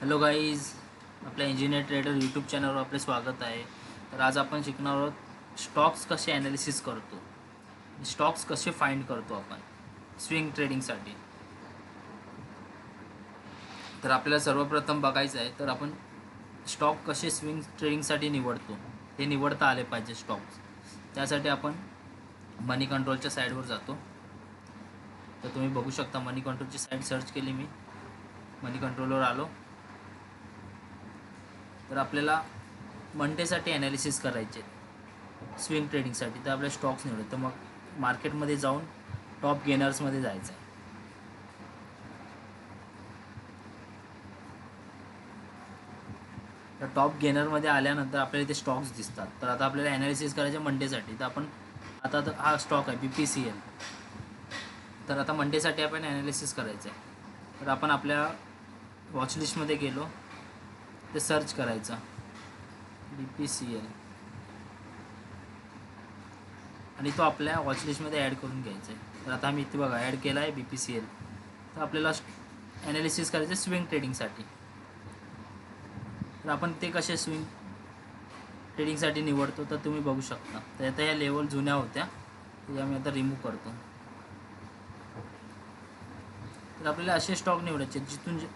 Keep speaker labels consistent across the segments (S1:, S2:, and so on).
S1: Hello guys आपल्या engineer trader YouTube चॅनलवर आपले स्वागत आहे. तर आज आपण शिकणार आहोत स्टॉक्स कसे ॲनालिसिस करतो. स्टॉक्स कसे फाइंड करतो आपण स्विंग ट्रेडिंगसाठी तर आपल्याला सर्वप्रथम बघायचं आहे तर आपण स्टॉक कसे स्विंग ट्रेडिंगसाठी निवडतो. हे निवडता आले पाहिजे स्टॉक्स त्यासाठी आपण मनी कंट्रोलच्या साईडवर जातो. तर तुम्ही बघू शकता मनी कंट्रोलची साईड सर्च केली मी. मनी कंट्रोलवर आलो. तर आपल्याला मंडेसाठी ॲनालिसिस करायचे स्विंग ट्रेडिंगसाठी तर आपल्या स्टॉक्स निवडत तर मग मार्केटमध्ये जाऊन टॉप गेनर्समध्ये जायचं आहे. तर टॉप गेनरमध्ये आल्यानंतर आपल्याला इथे स्टॉक्स दिसतात. तर आता आपल्याला ॲनालिसिस करायचे मंडेसाठी तर आपण आता तर हा स्टॉक आहे बी पी सी एल तर आता मंडेसाठी आपण ॲनालिसिस करायचं आहे. तर आपण आपल्या वॉचलिस्टमध्ये गेलो. ते सर्च करायचं. बी पी सी एल आणि तो आपल्या वॉचलिस्टमध्ये ॲड करून घ्यायचा आहे तर आता आम्ही इथे बघा ॲड केला आहे बी पी सी एल तर आपल्याला ॲनालिसिस करायचं आहे स्विंग ट्रेडिंगसाठी तर आपण ते कसे स्विंग ट्रेडिंगसाठी निवडतो तर तुम्ही बघू शकता. तर आता या लेवल जुन्या होत्या. त्या मी आता रिमूव्ह करतो. तर आपल्याला असे स्टॉक निवडायचे जिथून जे-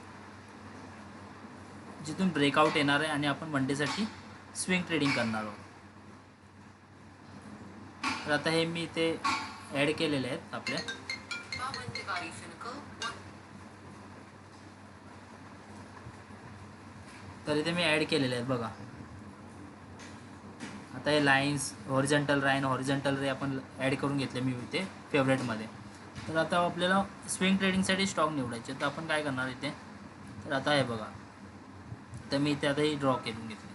S1: जिथून ब्रेकआउट येणार आहे आणि आपण मंडेसाठी स्विंग ट्रेडिंग करणार आहोत. तर आता हे मी ते ॲड केलेले आहेत आपल्या. तर इथे मी ॲड केलेले आहेत बघा. आता हे lines horizontal line horizontal ray आपण ॲड करून घेतले मी इथे फेवरेटमध्ये तर आता आपल्याला स्विंग ट्रेडिंगसाठी स्टॉक निवडायचे तर आपण काय करणार इथे? तर आता हे बघा. तर मी त्यातही ड्रॉ करून घेतली.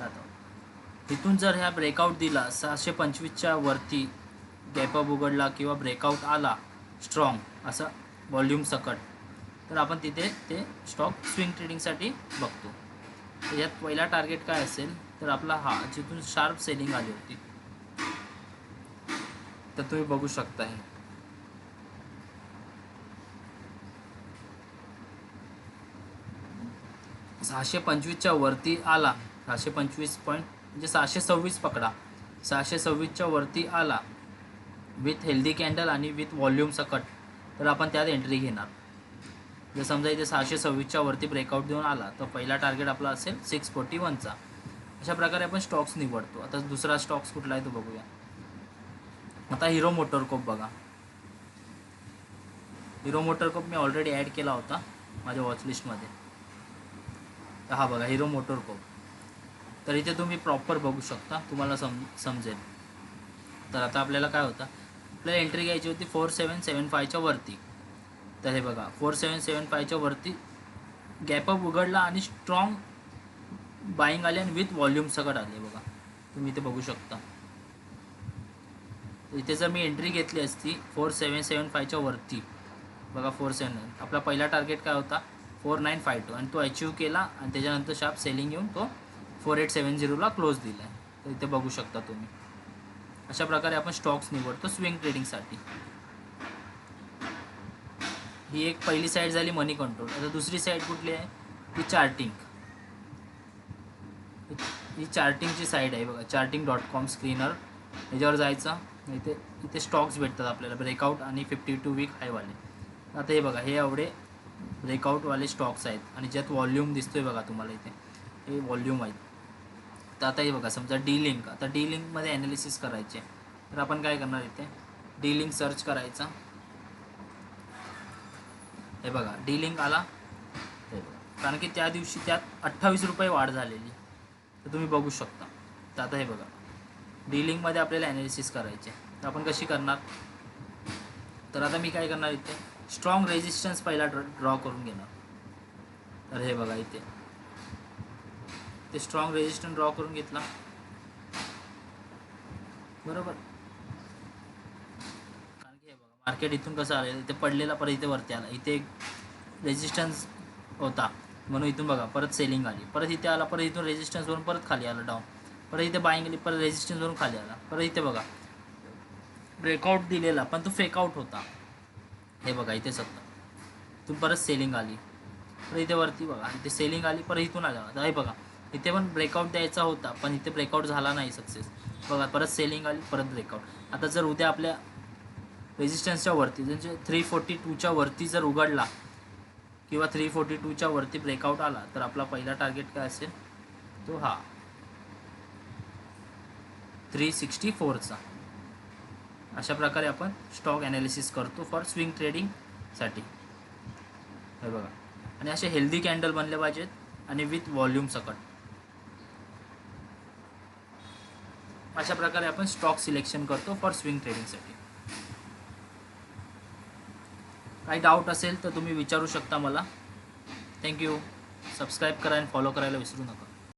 S1: आता. इथून जर ह्या ब्रेकआउट दिला सहाशे पंचवीसच्या वरती गॅपअप उघडला किंवा ब्रेकआउट आला स्ट्रॉंग असा व्हॉल्यूम सकट तर आपण तिथे ते स्टॉक स्विंग ट्रेडिंगसाठी बघतो. तर यात पहिला टार्गेट काय असेल तर आपला हा जिथून शार्प सेलिंग आली होती. तर तुम्ही बघू शकता हे सहाशे पंचवीसच्या वरती आला. सहाशे पंचवीस पॉईंट म्हणजे सहाशे सव्वीस पकडा. सहाशे सव्वीसच्या वरती आला. विथ हेल्दी कॅन्डल आणि विथ व्हॉल्यूम सकट. तर आपण त्यात एंट्री घेणार. जर समजा इथे सहाशे सव्वीसच्या वरती ब्रेकआउट देऊन आला तर पहिला टार्गेट आपला असेल सिक्स फोर्टी वनचा अशा प्रकारे आपण स्टॉक्स निवडतो. आता दुसरा स्टॉक्स कुठला आहे तो बघूया. आता हिरो मोटरकोप बघा. हिरो मोटरकोप मी ऑलरेडी ॲड केला होता माझ्या वॉचलिस्टमध्ये तर हा बघा हिरो मोटरकोप तर इथे तुम्ही प्रॉपर बघू शकता तुम्हाला सम समजेल. तर आता आपल्याला काय होतं आपल्याला एंट्री घ्यायची होती फोर सेवन सेवन फायच्या वरती. तर हे बघा फोर सेवन सेवन फायच्या वरती गॅपअप उघडला आणि स्ट्रॉंग बाईंग आले आणि विथ व्हॉल्यूम सकट आले. बघा तुम्ही इथे बघू शकता. इथे जर मी एंट्री घेतली असती फोर सेवन सेवन फायच्या वरती बघा फोर सेवन आपला पहिला टार्गेट काय होता? Four nine five two. आणि तो अचीव केला आणि त्याच्यानंतर शार्प सेलिंग येऊन तो फोर एट सेवन झिरोला क्लोज दिला आहे. तर इथे बघू शकता तुम्ही. अशा प्रकारे आपण स्टॉक्स निवडतो स्विंग ट्रेडिंगसाठी ही एक पहिली साईड झाली मनी कंट्रोल आता दुसरी साईड कुठली आहे? ती चार्टिंग ही चार्टिंगची साईड आहे बघा. चार्टिंग डॉट कॉम स्क्रीनर याच्यावर जायचं. इथे इथे स्टॉक्स भेटतात आपल्याला. ब्रेकआउट आणि फिफ्टी टू वीक हायवाले आता हे बघा हे एवढे ब्रेकआउटवाले स्टॉक्स आहेत. आणि ज्यात वॉल्यूम आहे बघा तुम्हाला इथे. हे वॉल्यूम आहेत. तर आता हे बघा समजा डी लिंक आता डी लिंकमध्ये ॲनालिसिस करायचे. तर आपण काय करणार इथे? डी लिंक सर्च करायचा. हे बघा डी लिंक आला. हे बघा. कारण की त्या दिवशी त्यात अठ्ठावीस रुपये वाढ झालेली. तर तुम्ही बघू शकता. तर आता हे बघा. डी लिंकमध्ये आपल्याला ॲनालिसिस करायचे. तर आपण कशी करणार? तर आता मी काय करणार इथे? स्ट्रॉंग रेजिस्टन्स पहिला ड्रॉ ड्रॉ करून घेणार तर हे बघा इथे. ते स्ट्रॉंग रेजिस्टन्स ड्रॉ करून घेतला. बरोबर? कारण की हे बघा मार्केट इथून कसं आलं इथे पडलेला परत इथे वरती आला. इथे एक रेजिस्टन्स होता. म्हणून इथून बघा परत सेलिंग आली. परत इथे आला परत इथून रेजिस्टन्सवरून परत खाली आला डाऊन परत इथे बाईंग आली परत रेजिस्टन्सवरून खाली आला. परत इथे बघा. ब्रेकआउट दिलेला पण तो फेकआउट होता. हे बघा इथे होता इथून परत सेलिंग आली. तर इथे वरती बघा इथे सेलिंग आली परत इथून आलं आता हे बघा इथे पण ब्रेकआउट द्यायचा होता पण इथे ब्रेकआउट झाला नाही सक्सेस बघा परत सेलिंग आली परत ब्रेकआउट आता जर उद्या आपल्या रेजिस्टन्सच्या वरती म्हणजे थ्री फोर्टी टूच्या वरती जर उघडला किंवा थ्री फोर्टी टूच्या वरती ब्रेकआउट आला तर आपला पहिला टार्गेट काय असेल? तो हा. थ्री सिक्स्टी फोरचा अशा प्रकारे आपण स्टॉक ॲनालिसिस करतो फॉर स्विंग ट्रेडिंगसाठी हे बघा. आणि असे हेल्दी कॅन्डल बनले पाहिजेत आणि विथ व्हॉल्यूम सकट. अशा प्रकारे आपण स्टॉक सिलेक्शन करतो फॉर स्विंग ट्रेडिंगसाठी काही डाऊट असेल तर तुम्ही विचारू शकता मला. थँक्यू सबस्क्राईब करा आणि फॉलो करायला विसरू नका.